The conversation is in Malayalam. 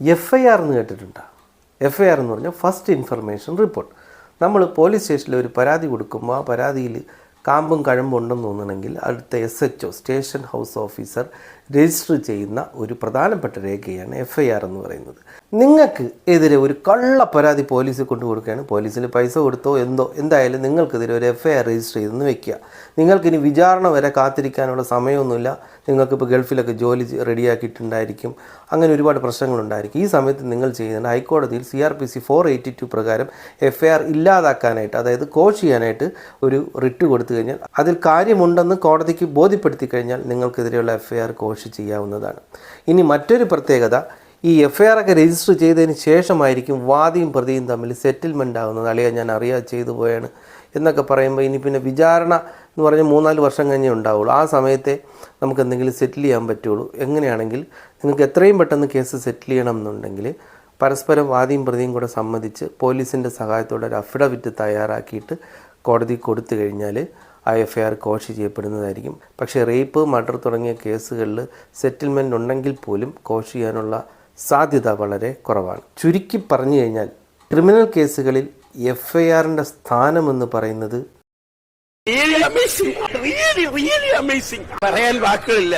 എഫ് ഐ ആർ എന്ന് കേട്ടിട്ടുണ്ടോ? എഫ് ഐ ആർ എന്ന് പറഞ്ഞാൽ ഫസ്റ്റ് ഇൻഫർമേഷൻ റിപ്പോർട്ട് നമ്മൾ പോലീസ് സ്റ്റേഷനിൽ ഒരു പരാതി കൊടുക്കുമ്പോൾ ആ പരാതിയിൽ കാമ്പും കഴമ്പും ഉണ്ടെന്ന് തോന്നണമെങ്കിൽ അടുത്ത S H O station house officer register ചെയ്യുന്ന ഒരു പ്രധാനപ്പെട്ട രേഖയാണ് എഫ് ഐ ആർ എന്ന് പറയുന്നത്. നിങ്ങൾക്ക് എതിരെ ഒരു കള്ള പരാതി പോലീസിൽ കൊണ്ടു കൊടുക്കുകയാണ് പോലീസിന് പൈസ കൊടുത്തോ എന്തോ എന്തായാലും നിങ്ങൾക്കെതിരെ ഒരു എഫ് ഐ ആർ രജിസ്റ്റർ ചെയ്തെന്ന് വെക്കുക. നിങ്ങൾക്കിനി വിചാരണ വരെ കാത്തിരിക്കാനുള്ള സമയമൊന്നുമില്ല. നിങ്ങൾക്കിപ്പോൾ ഗൾഫിലൊക്കെ ജോലി റെഡിയാക്കിയിട്ടുണ്ടായിരിക്കും. അങ്ങനെ ഒരുപാട് പ്രശ്നങ്ങളുണ്ടായിരിക്കും. ഈ സമയത്ത് നിങ്ങൾ ചെയ്യുന്നത് ഹൈക്കോടതിയിൽ C R P C four eighty two പ്രകാരം എഫ് ഐ ആർ ഇല്ലാതാക്കാനായിട്ട് അതായത് കോച്ച് ചെയ്യാനായിട്ട് ഒരു റിട്ട് കൊടുത്തു കഴിഞ്ഞാൽ അതിൽ കാര്യമുണ്ടെന്ന് കോടതിക്ക് ബോധ്യപ്പെടുത്തി കഴിഞ്ഞാൽ നിങ്ങൾക്കെതിരെയുള്ള എഫ് ഐ ആർ കോഷ് ചെയ്യാവുന്നതാണ്. ഇനി മറ്റൊരു പ്രത്യേകത ഈ എഫ് ഒക്കെ രജിസ്റ്റർ ചെയ്തതിന് ശേഷമായിരിക്കും വാദിയും പ്രതിയും തമ്മിൽ സെറ്റിൽമെന്റ് ആകുന്നത് അളിയാ ഞാൻ അറിയാതെ ചെയ്തു പോയാണ് എന്നൊക്കെ പറയുമ്പോൾ ഇനി പിന്നെ വിചാരണ എന്ന് പറഞ്ഞാൽ മൂന്നാൽ വർഷം കഴിഞ്ഞേ ഉണ്ടാവുള്ളൂ. ആ സമയത്തെ നമുക്ക് എന്തെങ്കിലും സെറ്റിൽ ചെയ്യാൻ പറ്റുള്ളൂ. എങ്ങനെയാണെങ്കിൽ നിങ്ങൾക്ക് എത്രയും പെട്ടെന്ന് കേസ് സെറ്റിൽ ചെയ്യണം എന്നുണ്ടെങ്കിൽ പരസ്പരം വാദിയും പ്രതിയും കൂടെ സമ്മതിച്ച് പോലീസിന്റെ സഹായത്തോടെ ഒരു അഫിഡവിറ്റ് തയ്യാറാക്കിയിട്ട് കോടതി കൊടുത്തു കഴിഞ്ഞാൽ ആ എഫ് ഐ ആർ കോഷ് ചെയ്യപ്പെടുന്നതായിരിക്കും. പക്ഷേ റേപ്പ് മർഡർ തുടങ്ങിയ കേസുകളിൽ സെറ്റിൽമെന്റ് ഉണ്ടെങ്കിൽ പോലും കോഷ് ചെയ്യാനുള്ള സാധ്യത വളരെ കുറവാണ്. ചുരുക്കി പറഞ്ഞു കഴിഞ്ഞാൽ ക്രിമിനൽ കേസുകളിൽ എഫ് ഐ ആറിന്റെ സ്ഥാനമെന്ന് പറയുന്നത് പറയാൻ വാക്കുകളില്ല.